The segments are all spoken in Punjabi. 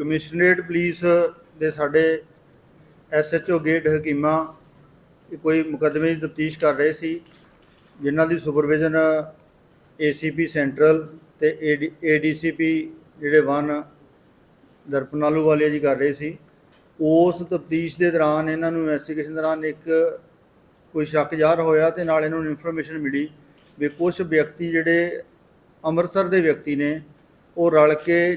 ਕਮਿਸ਼ਨਰੇਟ ਪੁਲਿਸ ਦੇ ਸਾਡੇ ਐਸਐਚਓ ਗੇਟ ਹਕੀਮਾ ਕੋਈ ਮੁਕੱਦਮੇ ਦੀ ਤਫਤੀਸ਼ ਕਰ ਰਹੇ ਸੀ, ਜਿਨ੍ਹਾਂ ਦੀ ਸੁਪਰਵਿਜ਼ਨ ਏਸੀਪੀ ਸੈਂਟਰਲ ਤੇ ਏਡੀਸੀਪੀ ਜਿਹੜੇ ਵਨ ਦਰਪਨਾਲੂ ਵਾਲੇ ਜੀ ਕਰ ਰਹੇ ਸੀ। ਉਸ ਤਫਤੀਸ਼ ਦੇ ਦੌਰਾਨ ਇਹਨਾਂ ਨੂੰ ਇਨਵੈਸਟੀਗੇਸ਼ਨ ਦੌਰਾਨ ਇੱਕ ਕੋਈ ਸ਼ੱਕ ਜ਼ਾਹਰ ਹੋਇਆ ਤੇ ਨਾਲ ਇਹਨਾਂ ਨੂੰ ਇਨਫੋਰਮੇਸ਼ਨ ਮਿਲੀ ਵੀ ਕੁਝ ਵਿਅਕਤੀ ਜਿਹੜੇ ਅੰਮ੍ਰਿਤਸਰ ਦੇ ਵਿਅਕਤੀ ਨੇ, ਉਹ ਰਲ ਕੇ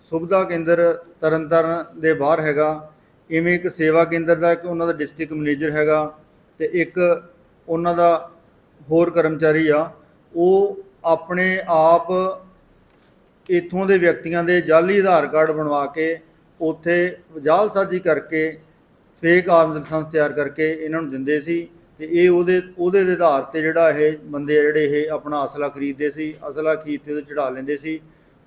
ਸੁਵਿਧਾ ਕੇਂਦਰ ਤਰਨਤਾਰਨ ਦੇ ਬਾਹਰ ਹੈਗਾ। ਇਵੇਂ ਇੱਕ ਸੇਵਾ ਕੇਂਦਰ ਦਾ ਇੱਕ ਉਹਨਾਂ ਦਾ ਡਿਸਟ੍ਰਿਕਟ ਮੈਨੇਜਰ ਹੈਗਾ ਤੇ ਇੱਕ ਉਹਨਾਂ ਦਾ ਹੋਰ ਕਰਮਚਾਰੀ ਆ। ਉਹ ਆਪਣੇ ਆਪ ਇੱਥੋਂ ਦੇ ਵਿਅਕਤੀਆਂ ਦੇ ਜਾਲੀ ਆਧਾਰ ਕਾਰਡ ਬਣਵਾ ਕੇ ਉੱਥੇ ਜਾਲਸਾਜ਼ੀ ਕਰਕੇ ਫੇਕ ਆਰਮਸ ਲਾਇਸੈਂਸ ਤਿਆਰ ਕਰਕੇ ਇਹਨਾਂ ਨੂੰ ਦਿੰਦੇ ਸੀ ਤੇ ਇਹ ਉਹਦੇ ਉਹਦੇ ਦੇ ਆਧਾਰ ਤੇ ਜਿਹੜਾ ਇਹ ਬੰਦੇ ਆ ਜਿਹੜੇ ਇਹ ਆਪਣਾ ਅਸਲਾ ਖਰੀਦਦੇ ਸੀ, ਅਸਲਾ ਖਰੀਦ ਤੇ ਉਹਦੇ ਚੜਾ ਲੈਂਦੇ ਸੀ।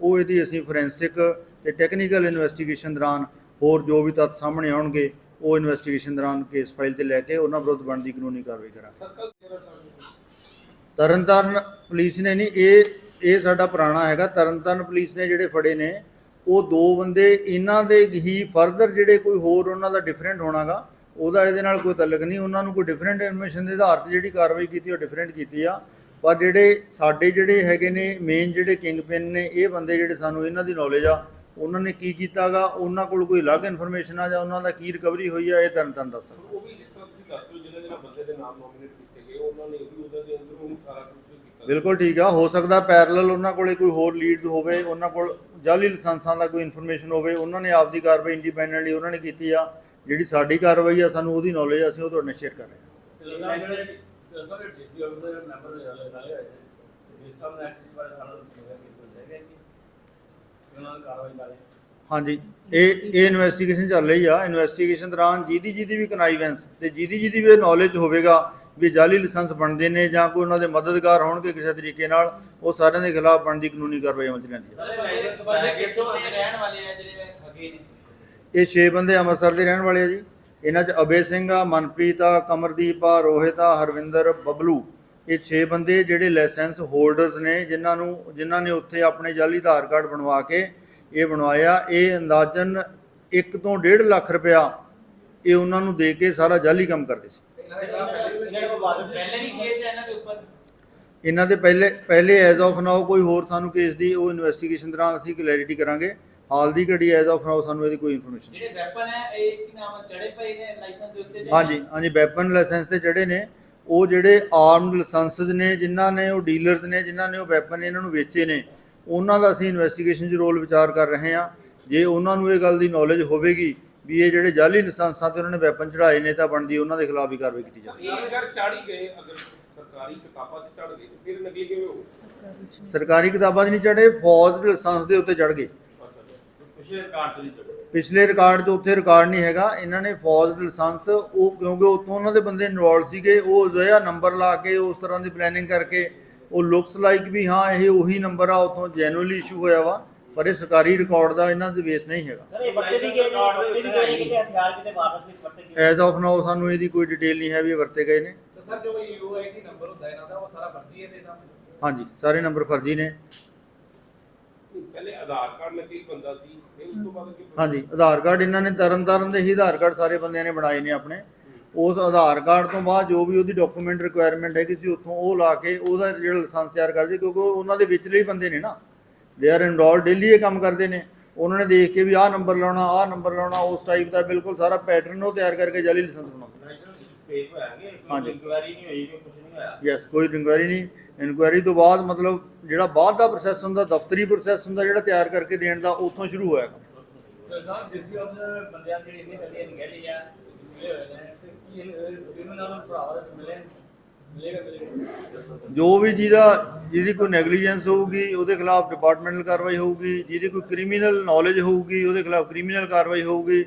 ਉਹ ਇਹਦੀ ਅਸੀਂ ਫੋਰੈਂਸਿਕ ਤੇ ਟੈਕਨੀਕਲ ਇਨਵੈਸਟੀਗੇਸ਼ਨ ਦੌਰਾਨ ਹੋਰ ਜੋ ਵੀ ਤੱਥ ਸਾਹਮਣੇ ਆਉਣਗੇ ਉਹ ਇਨਵੈਸਟੀਗੇਸ਼ਨ ਦੌਰਾਨ ਕੇਸ ਫਾਈਲ ਤੇ ਲੈ ਕੇ ਉਹਨਾਂ ਵਿਰੁੱਧ ਬਣਦੀ ਕਾਨੂੰਨੀ ਕਾਰਵਾਈ ਕਰਾਂਗੇ। ਤਰਨਤਾਰਨ ਪੁਲਿਸ ਨੇ ਨਹੀਂ ਇਹ ਇਹ ਸਾਡਾ ਪੁਰਾਣਾ ਹੈਗਾ। ਤਰਨਤਾਰਨ ਪੁਲਿਸ ਨੇ ਜਿਹੜੇ ਫੜੇ ਨੇ ਉਹ ਦੋ ਬੰਦੇ ਇਹਨਾਂ ਦੇ ਹੀ ਫਰਦਰ ਜਿਹੜੇ ਕੋਈ ਹੋਰ ਉਹਨਾਂ ਦਾ ਡਿਫਰੈਂਟ ਹੋਣਾਗਾ ਉਹਦਾ ਇਹਦੇ ਨਾਲ ਕੋਈ ਤਾਲੁਕ ਨਹੀਂ। ਉਹਨਾਂ ਨੂੰ ਕੋਈ ਡਿਫਰੈਂਟ ਇਨਫੋਰਮੇਸ਼ਨ ਦੇ ਆਧਾਰ ਤੇ ਜਿਹੜੀ ਕਾਰਵਾਈ ਕੀਤੀ ਉਹ ਡਿਫਰੈਂਟ ਕੀਤੀ ਆ। ਪਰ ਜਿਹੜੇ ਸਾਡੇ ਜਿਹੜੇ ਹੈਗੇ ਨੇ ਮੇਨ ਜਿਹੜੇ ਕਿੰਗ ਪਿਨ ਨੇ ਇਹ ਬੰਦੇ ਜਿਹੜੇ ਸਾਨੂੰ ਇਹਨਾਂ ਦੀ ਨੌਲੇਜ ਆ ਉਹਨਾਂ ਨੇ ਕੀ ਕੀਤਾਗਾ? ਉਹਨਾਂ ਕੋਲ ਕੋਈ ਅਲੱਗ ਇਨਫੋਰਮੇਸ਼ਨ ਆ ਜਾਂ ਉਹਨਾਂ ਦਾ ਕੀ ਰਿਕਵਰੀ ਹੋਈ ਆ ਇਹ ਤਰਨਤਾਰਨ ਦੱਸ ਸਕਦਾ। ਉਹ ਵੀ ਜਿਸ ਤਰ੍ਹਾਂ ਤੁਸੀਂ ਦੱਸ ਰਹੇ ਹੋ ਜਿਹਨਾਂ ਜਿਹਨਾਂ ਬੰਦੇ ਦੇ ਨਾਮ ਨੋਮੀਨੇਟ ਕੀਤੇ ਗਏ ਉਹਨਾਂ ਨੇ ਵੀ ਉਹਦੇ ਦੇ ਅੰਦਰ ਸਾਰਾ ਕੁਝ ਕੀਤਾ। ਬਿਲਕੁਲ ਠੀਕ ਆ ਹੋ ਸਕਦਾ ਪੈਰਲਲ ਉਹਨਾਂ ਕੋਲੇ ਕੋਈ ਹੋਰ ਲੀਡਸ ਹੋਵੇ ਉਹਨਾਂ ਕੋਲ ਜਾਲੀ ਲਾਇਸੈਂਸਾਂ ਦਾ ਕੋਈ ਇਨਫੋਰਮੇਸ਼ਨ ਹੋਵੇ ਉਹਨਾਂ ਨੇ ਆਪਦੀ ਕਾਰਵਾਈ ਇੰਡੀਪੈਂਡੈਂਟਲੀ ਉਹਨਾਂ ਨੇ ਕੀਤੀ ਆ ਜਿਹੜੀ ਸਾਡੀ ਕਾਰਵਾਈ ਆ ਸਾਨੂੰ ਉਹਦੀ ਨੌਲੇਜ ਅਸੀਂ ਉਹ ਤੁਹਾਡੇ ਨਾਲ ਸ਼ੇਅਰ ਕਰ ਰਹੇ ਹਾਂ। ਸਰ ਡੀਸੀ ਆਫਿਸਰ ਮੈਂਬਰ ਲਗਾਏ ਹੋਏ ਨੇ ਜਿਸ ਸਾਹਮਣੇ ਐਕਸੀਡੈਂਟ ਬਾਰੇ ਸਾਰਾ ਦੱਸਿਆ ਕਿ ਕਿ ਉਹਨਾਂ ਦੀ ਕਾਰਵਾਈ ਬਾਰੇ ਹਾਂਜੀ ਇਹ ਇਹ ਇਨਵੈਸਟੀਗੇਸ਼ਨ ਚੱਲ ਰਹੀ ਆ ਇਨਵੈਸਟੀਗੇਸ਼ਨ ਦੌਰਾਨ ਜਿਹਦੀ ਜਿਹਦੀ ਵੀ ਕਨਾਈਵੈਂਸ ਤੇ ਜਿਹਦੀ ਜਿਹਦੀ ਵੀ ਨੌਲੇਜ ਹੋਵੇਗਾ ਵੀ ਜਾਲੀ ਲਾਇਸੈਂਸ ਬਣਦੇ ਨੇ ਜਾਂ ਕੋਈ ਉਹਨਾਂ ਦੇ ਮਦਦਗਾਰ ਹੋਣਗੇ ਕਿਸੇ ਤਰੀਕੇ ਨਾਲ ਉਹ ਸਾਰਿਆਂ ਦੇ ਖਿਲਾਫ ਬਣਦੀ ਕਾਨੂੰਨੀ ਕਾਰਵਾਈ ਅਮਲ ਚ ਲਿਆਂਦੀ ਹੈ ਇਹ 6 ਬੰਦੇ ਅੰਮ੍ਰਿਤਸਰ ਦੇ ਰਹਿਣ ਵਾਲੇ ਆ ਜੀ ਇਹਨਾਂ 'ਚ ਅਬੇ ਸਿੰਘ ਆ ਮਨਪ੍ਰੀਤ ਆ ਕਮਰਦੀਪ ਆ ਰੋਹਿਤ ਆ ਹਰਵਿੰਦਰ ਬਬਲੂ। ਇਹ 6 ਬੰਦੇ ਜਿਹੜੇ ਲਾਇਸੈਂਸ ਹੋਲਡਰਸ ਨੇ ਜਿਨ੍ਹਾਂ ਨੂੰ ਜਿਨ੍ਹਾਂ ਨੇ ਉੱਥੇ ਆਪਣੇ ਜਾਲੀ ਆਧਾਰ ਕਾਰਡ ਬਣਵਾ ਕੇ ਇਹ ਬਣਵਾਇਆ। ਇਹ ਅੰਦਾਜ਼ਨ 1 ਤੋਂ 1.5 ਲੱਖ ਰੁਪਇਆ ਇਹ ਉਹਨਾਂ ਨੂੰ ਦੇ ਕੇ ਸਾਰਾ ਜਾਲੀ ਕੰਮ ਕਰਦੇ ਸੀ। ਪਹਿਲੇ ਵੀ ਕੇਸ ਹੈ ਇਹਨਾਂ ਦੇ ਉੱਪਰ? ਇਹਨਾਂ ਦੇ ਪਹਿਲੇ ਪਹਿਲੇ ਐਜ਼ ਆਫ ਨਾਓ ਕੋਈ ਹੋਰ ਸਾਨੂੰ ਕੇਸ ਦੀ ਉਹ ਇਨਵੈਸਟੀਗੇਸ਼ਨ ਦੌਰਾਨ ਅਸੀਂ ਕਲੈਰਿਟੀ ਕਰਾਂਗੇ। ਹਾਲ ਦੀ ਘੜੀ ਐਜ਼ ਆਫ ਨਾਓ ਸਾਨੂੰ ਇਹਦੀ ਕੋਈ ਇਨਫੋਰਮੇਸ਼ਨ ਜਿਹੜੇ ਵੈਪਨ ਹੈ ਇਹ ਕੀ ਨਾਮ ਹੈ, ਚੜੇ ਪਏ ਨੇ ਲਾਇਸੈਂਸ ਦੇ ਉੱਤੇ? ਹਾਂਜੀ ਹਾਂਜੀ ਵੈਪਨ ਲਾਇਸੈਂਸ ਤੇ ਜਿਹੜੇ ਨੇ। ਉਹ ਜਿਹੜੇ ਆਰਮਡ ਲਾਇਸੈਂਸਸ ਨੇ ਜਿਨ੍ਹਾਂ ਨੇ ਉਹ ਡੀਲਰਸ ਨੇ ਜਿਨ੍ਹਾਂ ਨੇ ਉਹ ਵੈਪਨ ਇਹਨਾਂ ਨੂੰ ਵੇਚੇ ਨੇ ਉਹਨਾਂ ਦਾ ਅਸੀਂ ਇਨਵੈਸਟੀਗੇਸ਼ਨ 'ਚ ਰੋਲ ਵਿਚਾਰ ਕਰ ਰਹੇ ਹਾਂ। ਜੇ ਉਹਨਾਂ ਨੂੰ ਇਹ ਗੱਲ ਦੀ ਨੌਲੇਜ ਹੋਵੇਗੀ ਵੀ ਇਹ ਜਿਹੜੇ ਜਾਲੀ ਲਾਇਸੈਂਸਾਂ ਤੇ ਉਹਨਾਂ ਨੇ ਵੈਪਨ ਚੜਾਏ ਨੇ ਤਾਂ ਬਣਦੀ ਉਹਨਾਂ ਦੇ ਖਿਲਾਫ ਵੀ ਕਾਰਵਾਈ ਕੀਤੀ ਜਾਵੇ ਅਗਰ ਚਾੜੀ ਗਏ ਅਗਰ ਸਰਕਾਰੀ ਕਿਤਾਬਾਂ 'ਚ ਚੜ ਗਏ ਤੇ ਫਿਰ ਨਕਲੀ ਕਿਵੇਂ ਹੋਊ? ਸਰਕਾਰੀ ਕਿਤਾਬਾਂ 'ਚ ਨਹੀਂ ਚੜੇ ਫੌਜ ਦੇ ਲਾਇਸੈਂਸ ਦੇ ਉੱਤੇ ਚੜ ਗਏ। ਪਿਛਲੇ ਰਿਕਾਰਡ ਤੋਂ ਨਹੀਂ ਚੜੇ ਪਿਛਲੇ ਰਿਕਾਰਡ 'ਚ ਉੱਥੇ ਰਿਕਾਰਡ ਨਹੀਂ ਹੈਗਾ। ਇਹਨਾਂ ਨੇ ਫੌਜ ਦੇ ਲਾਇਸੈਂਸ ਉਹ ਕਿਉਂਕਿ ਉੱਥੋਂ ਉਹਨਾਂ ਦੇ ਬੰਦੇ ਇਨਵੋਲਡ ਸੀਗੇ ਉਹ ਜਿਹੜਾ ਨੰਬਰ ਲਾ ਕੇ ਉਸ ਤਰ੍ਹਾਂ ਦੀ ਪਲੈਨਿੰਗ ਕਰਕੇ ਉਹ ਲੁਕਸ ਲਾਈਕ ਵੀ ਹਾਂ ਇਹ ਉਹੀ ਨੰਬਰ ਆ ਉੱਥੋਂ ਜੈਨੂਅਲੀ ਇਸ਼ੂ ਹੋਇਆ ਵਾ ਪਰ ਇਹ ਸਰਕਾਰੀ ਰਿਕਾਰਡ ਦਾ ਇਹਨਾਂ ਦੇ ਬੇਸ ਨਹੀਂ ਹੈਗਾ। ਸਰ ਇਹ ਵਰਤੇ ਵੀ ਗਏ ਨੇ ਵਰਤੇ ਵੀ ਗਏ ਨੇ ਕਿਤੇ ਹਥਿਆਰ ਕਿਤੇ ਵਾਰਦਾਤ ਵਿੱਚ ਵਰਤੇ ਗਏ ਐਜ਼ ਆਫ ਨਾਓ ਸਾਨੂੰ ਇਹਦੀ ਕੋਈ ਡਿਟੇਲ ਨਹੀਂ ਹੈ ਵੀ ਇਹ ਵਰਤੇ ਗਏ ਨੇ। ਤਾਂ ਸਰ ਜੋ ਯੂਆਈਟੀ ਨੰਬਰ ਹੁੰਦਾ ਇਹਨਾਂ ਦਾ ਉਹ ਸਾਰਾ ਫਰਜ਼ੀ ਹੈ ਤੇ ਇਹਦਾ ਹਾਂਜੀ ਸਾਰੇ ਨੰਬਰ ਫਰਜ਼ੀ ਨੇ। ਪਹਿਲੇ ਆਧਾਰ ਕਾਰਡ ਨਕਲੀ ਬੰਦਾ ਸੀ। ਹਾਂਜੀ ਆਧਾਰ ਕਾਰਡ ਇਹਨਾਂ ਨੇ ਤਰਨ ਤਾਰਨ ਦੇ ਹੀ ਆਧਾਰ ਕਾਰਡ ਸਾਰੇ ਬੰਦਿਆਂ ਨੇ ਬਣਾਏ ਨੇ ਆਪਣੇ। ਉਸ ਆਧਾਰ ਕਾਰਡ ਤੋਂ ਬਾਅਦ ਜੋ ਵੀ ਉਹਦੀ ਡਾਕੂਮੈਂਟ ਰਿਕੁਆਇਰਮੈਂਟ ਹੈ ਕਿਸੇ ਉੱਥੋਂ ਉਹ ਲਾ ਕੇ ਉਹਦਾ ਜਿਹੜਾ ਲਾਇਸੈਂਸ ਤਿਆਰ ਕਰਦੇ ਕਿਉਂਕਿ ਉਹ ਉਹਨਾਂ ਦੇ ਵਿਚਲੇ ਹੀ ਬੰਦੇ ਨੇ ਨਾ। ਦੇ ਆਰ ਇਨਰੋਲ ਡੇਲੀ ਇਹ ਕੰਮ ਕਰਦੇ ਨੇ। ਉਹਨਾਂ ਨੇ ਦੇਖ ਕੇ ਵੀ ਆਹ ਨੰਬਰ ਲਾਉਣਾ ਆਹ ਨੰਬਰ ਲਾਉਣਾ ਉਸ ਟਾਈਪ ਦਾ ਬਿਲਕੁਲ ਸਾਰਾ ਪੈਟਰਨ ਉਹ ਤਿਆਰ ਕਰਕੇ ਜਾਲੀ ਲਾਇਸੈਂਸ ਬਣਾਉਂਦੇ ਹਾਂਜੀ। ਇਨਕੁਆਇਰੀ ਨਹੀਂ ਹੋਈ ਕੋਈ ਕੁਝ ਨਹੀਂ ਹੋਇਆ? ਯੈਸ ਕੋਈ ਇਨਕੁਆਇਰੀ ਨਹੀਂ। ਇਨਕੁਆਇਰੀ ਤੋਂ ਬਾਅਦ ਮਤਲਬ ਜਿਹੜਾ ਬਾਅਦ ਦਾ ਪ੍ਰੋਸੈਸ ਹੁੰਦਾ ਦਫ਼ਤਰੀ ਪ੍ਰੋਸੈਸ ਹੁੰਦਾ ਜਿਹੜਾ ਤਿਆਰ ਕਰਕੇ ਦੇਣ ਦਾ ਉੱਥੋਂ ਸ਼ੁਰੂ ਹੋਇਆ ਸਾਹਿਬ ਡੀਸੀ ਆਫਿਸਰ ਬੰਦਿਆਂ ਜਿਹੜੀ ਇੰਨੀ ਕੱਲੀ ਅਣਗਹਿਲੀ ਆ ਮਿਲੇ ਹੋਏ ਨੇ, ਤੇ ਕੀ ਕ੍ਰਿਮੀਨਲ ਨੂੰ ਭਰਾਵਾ ਦੇ ਮਿਲੇ? ਜੋ ਵੀ ਜਿਹਦਾ, ਜਿਹਦੀ ਕੋਈ ਨੈਗਲੀਜੈਂਸ ਹੋਊਗੀ, ਉਹਦੇ ਖਿਲਾਫ ਡਿਪਾਰਟਮੈਂਟਲ ਕਾਰਵਾਈ ਹੋਊਗੀ, ਜਿਹਦੀ ਕੋਈ ਕ੍ਰਿਮੀਨਲ ਨੌਲੇਜ ਹੋਊਗੀ, ਉਹਦੇ ਖਿਲਾਫ ਕ੍ਰਿਮੀਨਲ ਕਾਰਵਾਈ ਹੋਊਗੀ।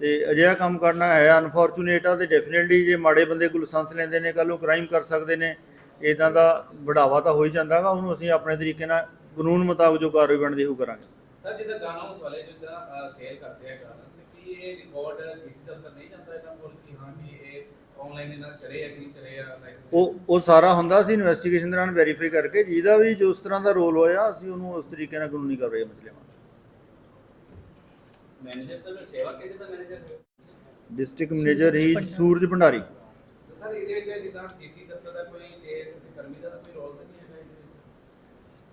ਤੇ ਅਜਿਹਾ ਕੰਮ ਕਰਨਾ ਹੈ ਅਨਫੋਰਚੂਨੇਟ ਆ, ਤੇ ਡੈਫੀਨਿਟਲੀ ਜੇ ਮਾੜੇ ਬੰਦੇ ਕੋਲ ਲਾਇਸੈਂਸ ਲੈਂਦੇ ਨੇ ਕੱਲ ਨੂੰ ਕ੍ਰਾਈਮ ਕਰ ਸਕਦੇ ਨੇ ਇਦਾਂ ਦਾ ਵਧਾਵਾ ਤਾਂ ਹੋ ਹੀ ਜਾਂਦਾਗਾ ਉਹਨੂੰ ਅਸੀਂ ਆਪਣੇ ਤਰੀਕੇ ਨਾਲ ਕਾਨੂੰਨ ਮੁਤਾਬਕ ਜੋ ਕਾਰਵਾਈ ਬਣਦੀ ਉਹ ਕਰਾਂਗੇ। ਸਰ ਜਿੱਦਾਂ ਗਾਣਾ ਉਸ ਵਾਲੇ ਜਿੱਦਾਂ ਸੇਲ ਕਰਦੇ ਆ ਗਾਣਾ ਤੇ ਕੀ ਇਹ ਰਿਕਾਰਡ ਕਿਸੇ ਦਫ਼ਤਰ ਨਹੀਂ ਜਾਂਦਾ ਇਹਦਾ ਕੋਲ ਕਿ ਹਾਂ ਕਿ ਇਹ ਆਨਲਾਈਨ ਇਹਨਾਂ ਚੜੇ ਆ ਕਿ ਨਹੀਂ ਚੜੇ ਆ ਉਹ ਉਹ ਸਾਰਾ ਹੁੰਦਾ ਸੀ ਇਨਵੈਸਟੀਗੇਸ਼ਨ ਦੌਰਾਨ ਵੈਰੀਫਾਈ ਕਰਕੇ ਜਿਹਦਾ ਵੀ ਜੋ ਉਸ ਤਰ੍ਹਾਂ ਦਾ ਰੋਲ ਹੋਇਆ ਅਸੀਂ ਉਹਨੂੰ ਉਸ ਤਰੀਕੇ ਨਾਲ ਕਾਨੂੰਨੀ ਕਾਰਵਾਈ ਮਸਲੇ ਮਾਰ ਮੈਨੇਜਰ ਸਰ ਸੇਵਾ ਕਿਹਦੇ ਦਾ ਮੈਨੇਜਰ ਡਿਸਟ੍ਰਿਕਟ ਮੈਨੇਜਰ ਹੀ ਸੂਰਜ ਭੰਡਾਰੀ। ਸਰ ਇਹਦੇ ਵਿੱਚ ਜਿੱਦਾਂ ਡੀਸੀ ਦਫ਼ਤਰ ਦਾ ਕੋਈ ਇਹ ਕਿਸੇ ਕਰਮੀ ਦਾ ਤਾਂ ਕੋਈ ਰੋਲ ਨਹੀਂ ਵਿੱਚ?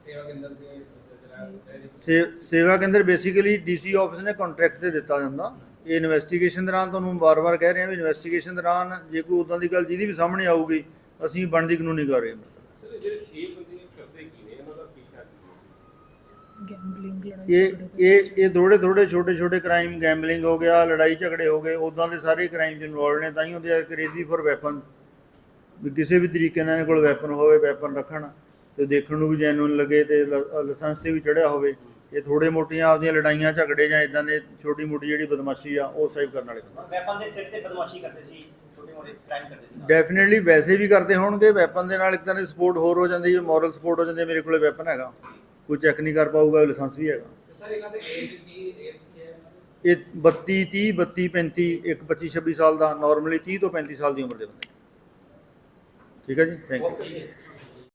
ਸੇਵਾ ਕੇਂਦਰ ਦੇ ਜਿਹੜਾ ਸੇ- ਸੇਵਾ ਕੇਂਦਰ ਬੇਸਿਕਲੀ ਡੀਸੀ ਆਫਿਸ ਨੇ ਕੰਟਰੈਕਟ ਤੇ ਦਿੱਤਾ ਜਾਂਦਾ। ਇਹ ਇਨਵੈਸਟੀਗੇਸ਼ਨ ਦੌਰਾਨ ਤੁਹਾਨੂੰ ਵਾਰ-ਵਾਰ ਕਹਿ ਰਹੇ ਹਾਂ ਵੀ ਇਨਵੈਸਟੀਗੇਸ਼ਨ ਦੌਰਾਨ ਜੇ ਕੋਈ ਉਦਾਂ ਦੀ ਗੱਲ ਜਿਹਦੀ ਵੀ ਸਾਹਮਣੇ ਆਊਗੀ ਅਸੀਂ ਬਣਦੀ ਕਾਨੂੰਨੀ ਕਾਰਵਾਈ ਕਰਾਂਗੇ ਸਰ ਜਿਹੜੇ 6 ਬੰਦੇ ਕਰਦੇ ਕੀ ਨੇ? ਇਹਨਾਂ ਦਾ ਪੀਛਾ ਕੀ ਹੈ? ਗੈਂਬਲਿੰਗ ਲੜਾਈ ਇਹ ਇਹ ਇਹ ਥੋੜੇ ਥੋੜੇ ਛੋਟੇ ਛੋਟੇ ਕ੍ਰਾਈਮ ਗੈਂਬਲਿੰਗ ਹੋ ਗਿਆ ਲੜਾਈ ਝਗੜੇ ਹੋ ਗਏ ਉਦਾਂ ਦੇ ਸਾਰੇ ਕ੍ਰਾਈਮ ਚ ਇਨਵੋਲਡ ਨੇ ਤਾਂ ਹੀ ਉਹਦੇ ਕ੍ਰੇਜ਼ੀ ਫॉर ਵੈਪਨਸ ਵੀ ਕਿਸੇ ਵੀ ਤਰੀਕੇ ਨਾਲ ਇਹਨਾਂ ਕੋਲ ਵੈਪਨ ਹੋਵੇ ਵੈਪਨ ਰੱਖਣ। ਤੇ ਦੇਖਣ ਨੂੰ ਵੀ ਜੈਨੂਨ ਲੱਗੇ ਤੇ ਲਾਇਸੈਂਸ ਤੇ ਵੀ ਚੜਿਆ ਹੋਵੇ। ਇਹ ਥੋੜੇ ਮੋਟੀਆਂ ਆਪਦੀਆਂ ਲੜਾਈਆਂ ਝਗੜੇ ਜਾਂ ਇਦਾਂ ਦੇ ਛੋਟੀ ਮੋਟੀ ਜਿਹੜੀ ਬਦਮਾਸ਼ੀ ਆ ਉਹ ਸੇਵ ਕਰਨ ਵਾਲੇ ਬੰਦੇ। ਵੈਪਨ ਦੇ ਸਿਰ ਤੇ ਬਦਮਾਸ਼ੀ ਕਰਦੇ ਸੀ ਛੋਟੇ ਮੋਟੇ ਕ੍ਰਾਈਮ ਕਰਦੇ ਸੀ। ਡੈਫੀਨਿਟਲੀ ਵੈਸੇ ਵੀ ਕਰਦੇ ਹੋਣਗੇ ਵੈਪਨ ਦੇ ਨਾਲ ਇੱਕ ਤਰ੍ਹਾਂ ਦੀ ਸਪੋਰਟ ਹੋਰ ਹੋ ਜਾਂਦੀ ਹੈ ਮੋਰਲ ਸਪੋਰਟ ਹੋ ਜਾਂਦੀ ਹੈ ਮੇਰੇ ਕੋਲੇ ਵੈਪਨ ਹੈਗਾ। ਕੋਈ ਚੈੱਕ ਨਹੀਂ ਕਰ ਪਾਊਗਾ ਲਾਇਸੈਂਸ ਵੀ ਹੈਗਾ। ਸਰ ਇਹਨਾਂ ਦੇ ਏਜ ਕੀ ਏਜ? ਇਹ 32 30 32 35 ਇੱਕ 25 26 ਸਾਲ ਦਾ ਨਾਰਮਲੀ 30 ਤੋਂ 35 ਸਾਲ ਦੀ ਉਮਰ ਦੇ ਬੰਦੇ। ਠੀਕ ਹੈ ਜੀ? Thank you.